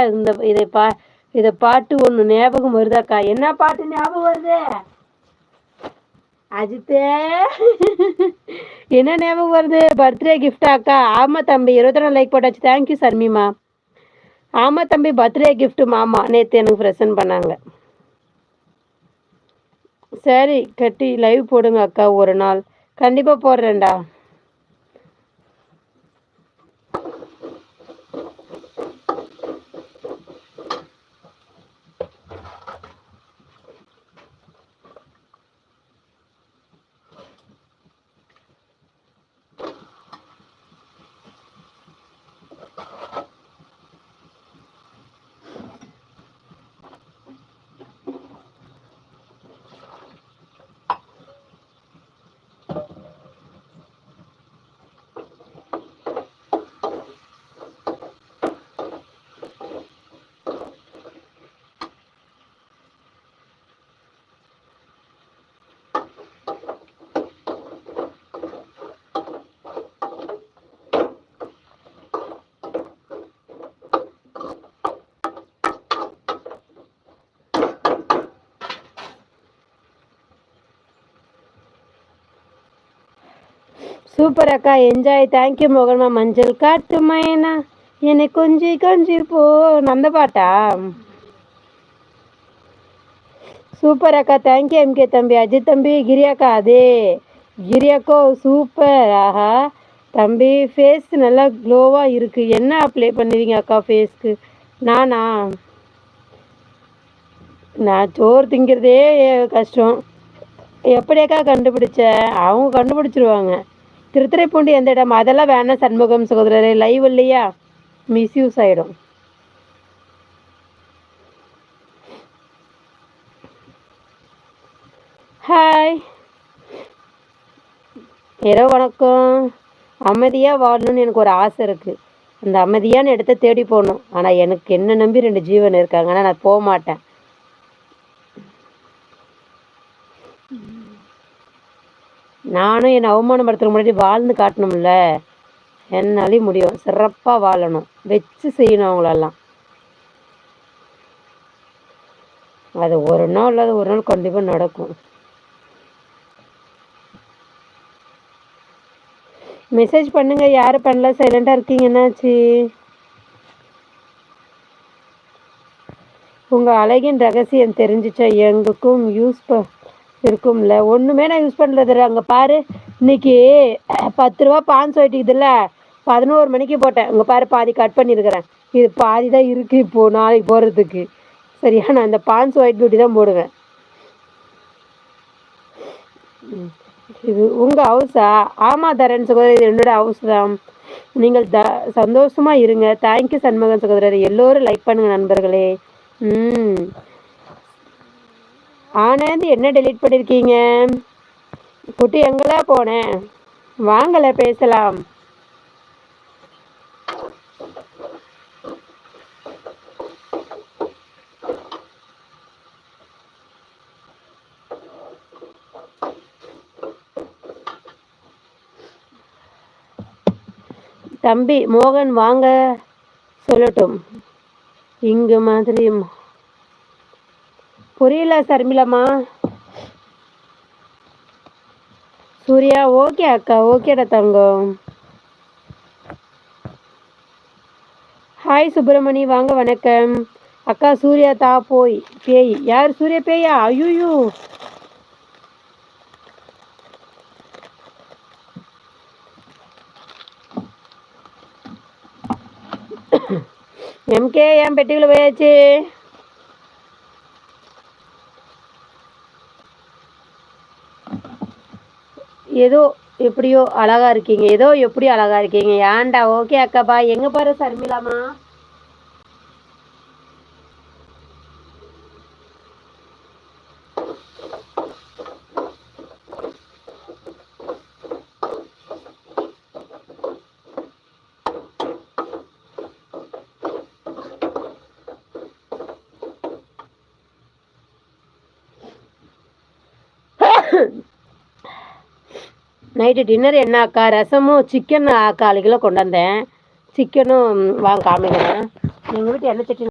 இந்த இதை பா இதை பாட்டு ஒன்று ஞாபகம் வருதாக்கா? என்ன பாட்டு ஞாபகம் வருது? அஜித்தே. என்ன ஞாபகம் வருது? பர்த்டே கிஃப்டாக்கா ஆமாம் தம்பி இருபத்தி நாலு லைக் போட்டாச்சு. தேங்க்யூ சர்மிமா. ஆமாம் தம்பி பர்த்டே கிஃப்ட் மாமா. நேற்று எனக்கு ப்ரெசன்ட் பண்ணாங்க. சரி கட்டி லைவ் போடுங்க அக்கா ஒரு நாள். கண்டிப்பாக போடுறேன்டா. சூப்பர் அக்கா என்ஜாய் தேங்க்யூ மோகன்மா மஞ்சள் காட்டு மயனா. என்னை கொஞ்சி கொஞ்சி போ. அந்த பாட்டா? சூப்பர் அக்கா தேங்க்யூ எம்கே தம்பி. அஜித் தம்பி கிரியாக்கா அதே. கிரியாக்கோ சூப்பர். ஆஹா. தம்பி ஃபேஸ் நல்லா க்ளோவாக இருக்குது என்ன அப்ளை பண்ணுவீங்க அக்கா ஃபேஸ்க்கு நானா? நான் சோறு திங்கிறதே கஷ்டம். எப்படியாக்கா கண்டுபிடிச்ச? அவங்க கண்டுபிடிச்சிருவாங்க. திருத்துறைப்பூண்டி எந்த இடம்? அதெல்லாம் வேணாம் சண்முகம் சகோதரரே. லைவ் இல்லையா? மிஸ்யூஸ் ஆகிடும் ஹாய் இரவு வணக்கம். அமைதியாக வாழணும்னு எனக்கு ஒரு ஆசை இருக்குது அந்த அமைதியான இடத்த தேடி போகணும். ஆனால் எனக்கு என்ன நம்பி ரெண்டு ஜீவன் இருக்காங்க. ஆனால் நான் போக மாட்டேன். நானும் என்னை அவமானப்படுத்துற முன்னாடி வாழ்ந்து காட்டணும்ல. என்னாலையும் முடியும். சிறப்பாக வாழணும். வச்சு செய்யணும் அவங்களெல்லாம். அது ஒரு நாள் இல்லாத ஒரு நாள் கண்டிப்பாக நடக்கும். மெசேஜ் பண்ணுங்க. யாரும் பண்ணல? சைலண்டாக இருக்கீங்க. என்னாச்சு? உங்க அழகின் ரகசியம் தெரிஞ்சிச்சா? எங்களுக்கும் யூஸ் ப இருக்கும்ல. ஒன்றுமே நான் யூஸ் பண்ணுறது அங்கே பாரு இன்னைக்கு பத்து ரூபா பான்ஸ் சொல்லிட்டுக்குதுல்ல பதினோரு மணிக்கு போட்டேன். இங்கே பாரு பாதி கட் பண்ணியிருக்கிறேன். இது பாதி தான் இருக்குது இப்போது நாளைக்கு போகிறதுக்கு சரியா? நான் இந்த பான்ஸ் ஒயிட் பியூட்டி தான் போடுவேன். இது உங்கள் ஹவுஸா ஆமாம் தரேன் சகோதரர். இது என்னோட ஹவுஸ் தான். நீங்கள் த சந்தோஷமாக இருங்க. தேங்க்யூ சண்முகன் சகோதரர். எல்லோரும் லைக் பண்ணுங்க நண்பர்களே. ம். ஆனந்த் என்ன டெலீட் பண்ணியிருக்கீங்க குட்டி எங்கெல்லாம் போனேன் வாங்கல பேசலாம். தம்பி மோகன் வாங்க. சொல்லட்டும். இங்கு மாதிரி புரியல சர்மிளம்மா சூர்யா ஓகே அக்கா ஓகேடா தங்கம். ஹாய் சுப்பிரமணி வாங்க வணக்கம். அக்கா சூர்யா தா போய் பேய். யார் சூர்யா பேயா? ஐயோ எம்கே என் பெட்டிக்குள்ள போயாச்சு. ஏதோ எப்படியோ அழகா இருக்கீங்க. ஏதோ எப்படி அழகா இருக்கீங்க? ஏன்டா? ஓகே அக்காப்பா. எங்க பாரு சர்மிளாமா நைட்டு டின்னர் என்ன அக்கா ரசமும் சிக்கன் கால் கிலோ கொண்டு வந்தேன். சிக்கனும் வாங்க காமிக்கிறேன். எங்கள் வீட்டு எண்ணெய் சட்டி